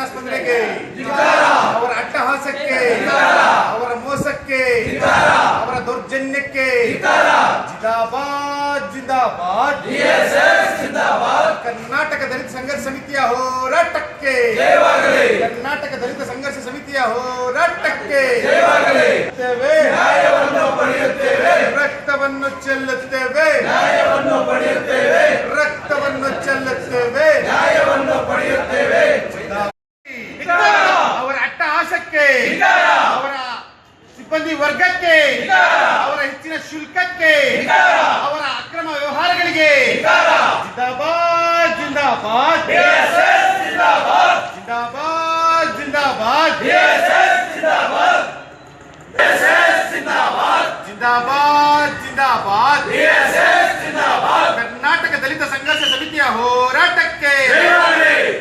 ಆಸ್ಪತ್ರೆಗೆ. ಅವರ ಅಟ್ಟಹಾಸಕ್ಕೆ. ಅವರ ಮೋಸಕ್ಕೆ. ಅವರ ದೌರ್ಜನ್ಯಕ್ಕೆ. ಜಿಂದಾಬಾದ್. ಜಿಂದಾಬಾದ್. ಕರ್ನಾಟಕ ದಲಿತ ಸಂಘರ್ಷ ಸಮಿತಿಯ ಹೋರಾಟಕ್ಕೆ. ಕರ್ನಾಟಕ ದಲಿತ ಸಂಘರ್ಷ ಸಮಿತಿಯ ಹೋರಾಟಕ್ಕೆ. ಪಡೆಯುತ್ತೇವೆ. ರಕ್ತವನ್ನು ಚೆಲ್ಲುತ್ತೇವೆ. ರಕ್ತವನ್ನು ಚೆಲ್ಲುತ್ತೇವೆ. ಅವರ ಅಟ್ಟಹಾಸಕ್ಕೆ ಅವರ ಸಿಬ್ಬಂದಿ ವರ್ಗಕ್ಕೆ. ಅವರ ಹೆಚ್ಚಿನ ಶುಲ್ಕಕ್ಕೆ. ಜಿಂದಾಬಾದ್ जिंदाबाद जिंदाबाद जिंदाबाद ಜಿಂದಾಬಾದ್. जिंदाबाद ಕರ್ನಾಟಕ ದಲಿತ ಸಂಘರ್ಷ ಸಮಿತಿಯ ಹೋರಾಟಕ್ಕೆ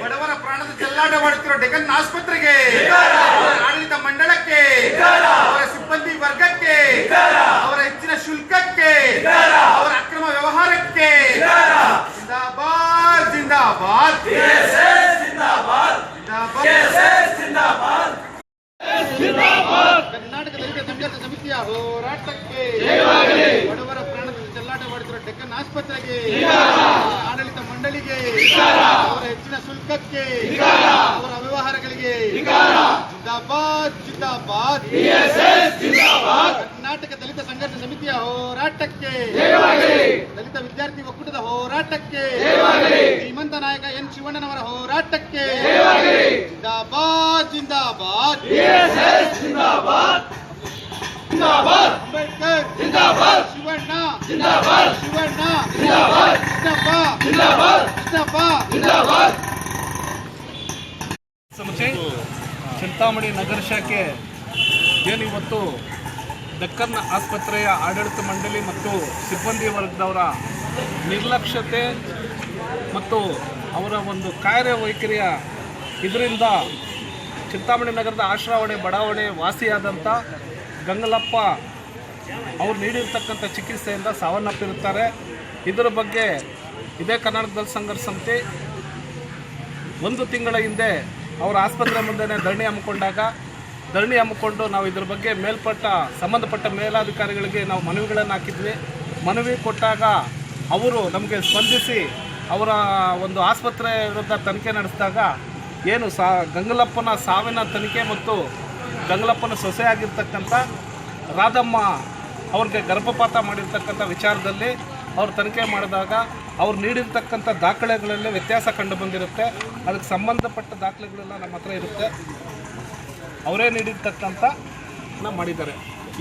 ಬಡವರ ಪ್ರಾಣದ ಚೆಲ್ಲಾಟ ಮಾಡುತ್ತಿರುವ ಡೆಕನ್ ಆಸ್ಪತ್ರೆಗೆ ಅವರ ಆಡಳಿತ ಮಂಡಳಕ್ಕೆ ಅವರ ಸಿಬ್ಬಂದಿ ವರ್ಗಕ್ಕೆ ಅವರ ಹೆಚ್ಚಿನ ಶುಲ್ಕಕ್ಕೆ ಅವರ ಅಕ್ರಮ ವ್ಯವಹಾರಕ್ಕೆ ಜಿಂದಾಬಾದ್ ಜಿಂದಾಬಾದ್ ಜಿಂದಾಬಾದ್ ಕರ್ನಾಟಕ ದಲಿತ ಸಂಘರ್ಷ ಸಮಿತಿಯ ಹೋರಾಟಕ್ಕೆ ಬಡವರ ಪ್ರಾಣದ ಚೆಲ್ಲಾಟ ಮಾಡುತ್ತಿರುವ ಡೆಕ್ಕನ್ ಆಸ್ಪತ್ರೆಗೆ ಆಡಳಿತ ಮಂಡಳಿಗೆ ಅವರ ಶುಲ್ಕಕ್ಕೆ ಅವರ ವ್ಯವಹಾರಗಳಿಗೆ ಜಿಂದಾಬಾದ್ ಜಿಂದಾಬಾದ್. ಕರ್ನಾಟಕ ದಲಿತ ಸಂಘರ್ಷ ಸಮಿತಿಯ ಹೋರಾಟಕ್ಕೆ ದಲಿತ ವಿದ್ಯಾರ್ಥಿ ಒಕ್ಕೂಟದ ಹೋರಾಟಕ್ಕೆ ಶ್ರೀಮಂತ ನಾಯಕ ಎನ್ ಶಿವಣ್ಣನವರ ಹೋರಾಟಕ್ಕೆ ಜಿಂದಾಬಾದ್ ಜಿಂದಾಬಾದ್. ಅಂಬೇಡ್ಕರ್. ಜಿಂದಾಬಾದ್. ಶಿವಣ್ಣ. ಜಿಂದಾಬಾದ್. ಶಿವಣ್ಣ. ಜಿಂದಾಬಾದ್. ಕೃಷ್ಣಪ್ಪ ಜಿಂದಾಬಾದ್. ಕೃಷ್ಣಪ್ಪ ಜಿಂದಾಬಾದ್. ಚಿಂತಾಮಣಿ ನಗರ ಶಾಖೆ ಏನು ಇವತ್ತು ದಕ್ಕನ್ ಆಸ್ಪತ್ರೆಯ ಆಡಳಿತ ಮಂಡಳಿ ಮತ್ತು ಸಿಬ್ಬಂದಿ ವರ್ಗದವರ ನಿರ್ಲಕ್ಷ್ಯತೆ ಮತ್ತು ಅವರ ಒಂದು ಕಾರ್ಯವೈಖರಿಯ ಇದರಿಂದ ಚಿಂತಾಮಣಿ ನಗರದ ಆಶ್ರಾವಣೆ, ಬಡಾವಣೆ ವಾಸಿಯಾದಂಥ ಗಂಗಲಪ್ಪ ಅವ್ರು ನೀಡಿರ್ತಕ್ಕಂಥ ಚಿಕಿತ್ಸೆಯಿಂದ ಸಾವನ್ನಪ್ಪಿರುತ್ತಾರೆ. ಇದರ ಬಗ್ಗೆ ಇದೇ ಕರ್ನಾಟಕ ದಲಿತ ಸಂಘರ್ಷ ಸಮಿತಿ ಒಂದು ತಿಂಗಳ ಹಿಂದೆ ಅವರ ಆಸ್ಪತ್ರೆ ಮುಂದೆನೇ ಧರಣಿ ಹಮ್ಮಿಕೊಂಡಾಗ ಧರಣಿ ಹಮ್ಮಿಕೊಂಡು ನಾವು ಇದ್ರ ಬಗ್ಗೆ ಮೇಲ್ಪಟ್ಟ, ಸಂಬಂಧಪಟ್ಟ ಮೇಲಾಧಿಕಾರಿಗಳಿಗೆ ನಾವು ಮನವಿಗಳನ್ನು ಹಾಕಿದ್ವಿ. ಮನವಿ ಕೊಟ್ಟಾಗ ಅವರು ನಮಗೆ ಸ್ಪಂದಿಸಿ ಅವರ ಒಂದು ಆಸ್ಪತ್ರೆ ವಿರುದ್ಧ ತನಿಖೆ ನಡೆಸಿದಾಗ ಏನು ಸಾ, ಗಂಗಲಪ್ಪನ ಸಾವಿನ ತನಿಖೆ ಮತ್ತು ಗಂಗಲಪ್ಪನ ಸೊಸೆಯಾಗಿರ್ತಕ್ಕಂಥ ರಾಧಮ್ಮ ಅವ್ರಿಗೆ ಗರ್ಭಪಾತ ಮಾಡಿರ್ತಕ್ಕಂಥ ವಿಚಾರದಲ್ಲಿ ಅವ್ರು ತನಿಖೆ ಮಾಡಿದಾಗ ಅವ್ರು ನೀಡಿರ್ತಕ್ಕಂಥ ದಾಖಲೆಗಳಲ್ಲಿ ವ್ಯತ್ಯಾಸ ಕಂಡು ಬಂದಿರುತ್ತೆ. ಅದಕ್ಕೆ ಸಂಬಂಧಪಟ್ಟ ದಾಖಲೆಗಳೆಲ್ಲ ನಮ್ಮ ಹತ್ರ ಇರುತ್ತೆ. ಅವರೇ ನೀಡಿರ್ತಕ್ಕಂಥ ಮಾಡಿದ್ದಾರೆ.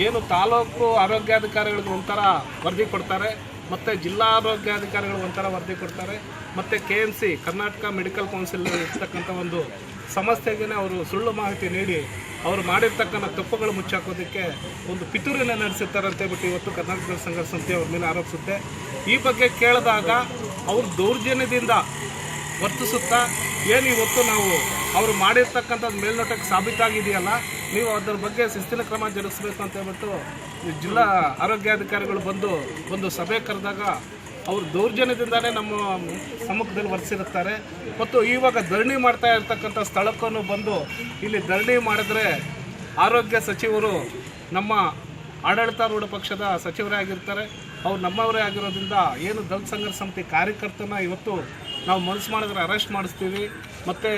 ಏನು ತಾಲೂಕು ಆರೋಗ್ಯಾಧಿಕಾರಿಗಳಿಗೆ ಒಂಥರ ವರದಿ ಕೊಡ್ತಾರೆ, ಮತ್ತು ಜಿಲ್ಲಾ ಆರೋಗ್ಯಾಧಿಕಾರಿಗಳು ಒಂಥರ ವರದಿ ಕೊಡ್ತಾರೆ, ಮತ್ತು K M C, Karnataka medical council ಇರ್ತಕ್ಕಂಥ ಒಂದು ಸಂಸ್ಥೆಗೇ ಅವರು ಸುಳ್ಳು ಮಾಹಿತಿ ನೀಡಿ ಅವರು ಮಾಡಿರ್ತಕ್ಕಂಥ ತಪ್ಪುಗಳು ಮುಚ್ಚಾಕೋದಕ್ಕೆ ಒಂದು ಪಿತೂರಿನ ನಡೆಸುತ್ತಾರೆ ಅಂತ ಹೇಳ್ಬಿಟ್ಟು ಇವತ್ತು ಕರ್ನಾಟಕ ಸಂಘ ಸಂಸ್ಥೆ ಅವ್ರ ಮೇಲೆ ಆರೋಪಿಸುತ್ತೆ. ಈ ಬಗ್ಗೆ ಕೇಳಿದಾಗ ಅವರು ದೌರ್ಜನ್ಯದಿಂದ ವರ್ತಿಸುತ್ತಾ ಏನು ಇವತ್ತು ನಾವು ಅವರು ಮಾಡಿರ್ತಕ್ಕಂಥದ್ದು ಮೇಲ್ನೋಟಕ್ಕೆ ಸಾಬೀತಾಗಿದೆಯಲ್ಲ, ನೀವು ಅದರ ಬಗ್ಗೆ ಶಿಸ್ತಿನ ಕ್ರಮ ಜರುಗಿಸ್ಬೇಕು ಅಂತ ಹೇಳ್ಬಿಟ್ಟು ಜಿಲ್ಲಾ ಆರೋಗ್ಯಾಧಿಕಾರಿಗಳು ಬಂದು ಒಂದು ಸಭೆ ಕರೆದಾಗ ಅವರು ದೌರ್ಜನ್ಯದಿಂದಲೇ ನಮ್ಮ ಸಮ್ಮುಖದಲ್ಲಿ ವರ್ತಿಸಿರುತ್ತಾರೆ ಮತ್ತು ಇವಾಗ ಧರಣಿ ಮಾಡ್ತಾ ಇರ್ತಕ್ಕಂಥ ಸ್ಥಳಕ್ಕೂ ಬಂದು ಇಲ್ಲಿ ಧರಣಿ ಮಾಡಿದ್ರೆ ಆರೋಗ್ಯ ಸಚಿವರು ನಮ್ಮ ಆಡಳಿತಾರೂಢ ಪಕ್ಷದ ಸಚಿವರೇ ಆಗಿರ್ತಾರೆ. ಅವ್ರು ನಮ್ಮವರೇ ಆಗಿರೋದ್ರಿಂದ ಏನು ದಲಿತ ಸಂಘರ್ಷ ಸಮಿತಿ ಕಾರ್ಯಕರ್ತನ ಇವತ್ತು ನಾವು ಮನಸ್ಸು ಮಾಡಿದ್ರೆ ಅರೆಸ್ಟ್ ಮಾಡಿಸ್ತೀವಿ. ಮತ್ತು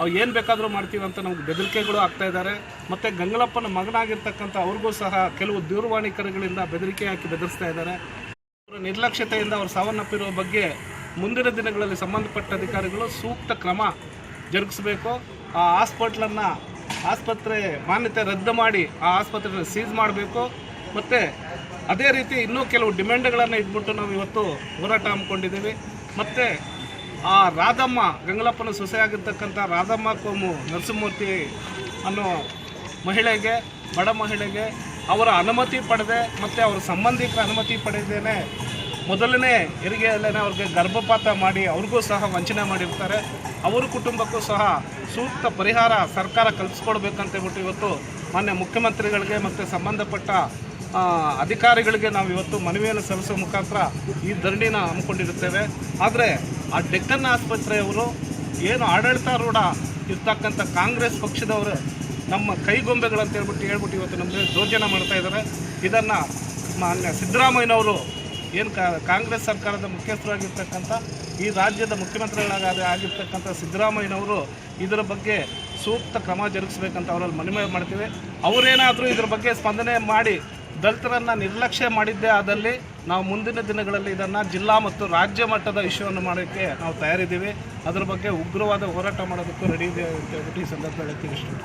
ಅವು ಏನು ಬೇಕಾದರೂ ಮಾಡ್ತೀವಿ ಅಂತ ನಮ್ಗೆ ಬೆದರಿಕೆಗಳು ಆಗ್ತಾ ಇದ್ದಾರೆ. ಮತ್ತು ಗಂಗಲಪ್ಪನ ಮಗನಾಗಿರ್ತಕ್ಕಂಥ ಅವ್ರಿಗೂ ಸಹ ಕೆಲವು ದೂರವಾಣಿ ಕರೆಗಳಿಂದ ಬೆದರಿಕೆ ಹಾಕಿ ಬೆದರಿಸ್ತಾ ಇದ್ದಾರೆ. ನಿರ್ಲಕ್ಷ್ಯತೆಯಿಂದ ಅವರು ಸಾವನ್ನಪ್ಪಿರುವ ಬಗ್ಗೆ ಮುಂದಿನ ದಿನಗಳಲ್ಲಿ ಸಂಬಂಧಪಟ್ಟ ಅಧಿಕಾರಿಗಳು ಸೂಕ್ತ ಕ್ರಮ ಜರುಗಿಸಬೇಕು. ಆ ಹಾಸ್ಪಿಟ್ಲನ್ನು ಆಸ್ಪತ್ರೆ ಮಾನ್ಯತೆ ರದ್ದು ಮಾಡಿ ಆ ಆಸ್ಪತ್ರೆಯನ್ನು ಸೀಸ್ ಮಾಡಬೇಕು. ಮತ್ತು ಅದೇ ರೀತಿ ಇನ್ನೂ ಕೆಲವು ಡಿಮ್ಯಾಂಡ್ಗಳನ್ನು ಇಟ್ಬಿಟ್ಟು ನಾವು ಇವತ್ತು ಹೋರಾಟ ಹಮ್ಮಿಕೊಂಡಿದ್ದೀವಿ. ಮತ್ತು ಆ ರಾಧಮ್ಮ, ಗಂಗಲಪ್ಪನ ಸೊಸೆಯಾಗಿರ್ತಕ್ಕಂಥ ರಾಧಮ್ಮ ಕೋಮು ನರಸಿಂಹಮೂರ್ತಿ ಅನ್ನೋ ಮಹಿಳೆಗೆ, ಬಡ ಮಹಿಳೆಗೆ ಅವರ ಅನುಮತಿ ಪಡೆದೆ ಮತ್ತು ಅವರ ಸಂಬಂಧಿಕರ ಅನುಮತಿ ಪಡೆದೇನೆ ಮೊದಲನೇ ಹೆರಿಗೆಯಲ್ಲೇ ಅವ್ರಿಗೆ ಗರ್ಭಪಾತ ಮಾಡಿ ಅವ್ರಿಗೂ ಸಹ ವಂಚನೆ ಮಾಡಿರ್ತಾರೆ. ಅವರ ಕುಟುಂಬಕ್ಕೂ ಸಹ ಸೂಕ್ತ ಪರಿಹಾರ ಸರ್ಕಾರ ಕಲ್ಪಿಸ್ಕೊಡ್ಬೇಕಂತ ಹೇಳ್ಬಿಟ್ಟು ಇವತ್ತು ಮಾನ್ಯ ಮುಖ್ಯಮಂತ್ರಿಗಳಿಗೆ ಮತ್ತು ಸಂಬಂಧಪಟ್ಟ ಅಧಿಕಾರಿಗಳಿಗೆ ನಾವು ಇವತ್ತು ಮನವಿಯನ್ನು ಸಲ್ಲಿಸುವ ಮುಖಾಂತರ ಈ ಧರಣಿನ ಹಮ್ಮಿಕೊಂಡಿರುತ್ತೇವೆ. ಆದರೆ ಆ ಡೆಕ್ಕನ್ ಆಸ್ಪತ್ರೆಯವರು ಏನು ಆಡಳಿತಾರೂಢ ಇರ್ತಕ್ಕಂಥ ಕಾಂಗ್ರೆಸ್ ಪಕ್ಷದವರು ನಮ್ಮ ಕೈಗೊಂಬೆಗಳಂತ ಹೇಳ್ಬಿಟ್ಟು ಹೇಳ್ಬಿಟ್ಟು ಇವತ್ತು ನಮಗೆ ದೌರ್ಜನ್ಯ ಮಾಡ್ತಾ ಇದ್ದಾರೆ. ಇದನ್ನು ಮಾನ್ಯ ಸಿದ್ದರಾಮಯ್ಯನವರು ಏನು ಕಾಂಗ್ರೆಸ್ ಸರ್ಕಾರದ ಮುಖ್ಯಸ್ಥರಾಗಿರ್ತಕ್ಕಂಥ, ಈ ರಾಜ್ಯದ ಮುಖ್ಯಮಂತ್ರಿಗಳಾಗ ಆಗಿರ್ತಕ್ಕಂಥ ಸಿದ್ದರಾಮಯ್ಯನವರು ಇದರ ಬಗ್ಗೆ ಸೂಕ್ತ ಕ್ರಮ ಜರುಗಿಸ್ಬೇಕಂತ ಅವರಲ್ಲಿ ಮನವಿ ಮಾಡ್ತೀವಿ. ಅವರೇನಾದರೂ ಇದ್ರ ಬಗ್ಗೆ ಸ್ಪಂದನೆ ಮಾಡಿ ದಲಿತರನ್ನು ನಿರ್ಲಕ್ಷ್ಯ ಮಾಡಿದ್ದೇ ಆದಲ್ಲಿ ನಾವು ಮುಂದಿನ ದಿನಗಳಲ್ಲಿ ಇದನ್ನು ಜಿಲ್ಲಾ ಮತ್ತು ರಾಜ್ಯ ಮಟ್ಟದ ಇಶ್ಯೂವನ್ನು ಮಾಡೋಕ್ಕೆ ನಾವು ತಯಾರಿದ್ದೀವಿ. ಅದರ ಬಗ್ಗೆ ಉಗ್ರವಾದ ಹೋರಾಟ ಮಾಡೋದಕ್ಕೂ ರೆಡಿ ಇದೆ ಅಂತ ಹೇಳ್ಬಿಟ್ಟು ಈ ಸಂದರ್ಭದಲ್ಲಿ ತಿಳಿಸ್ತೀನಿ.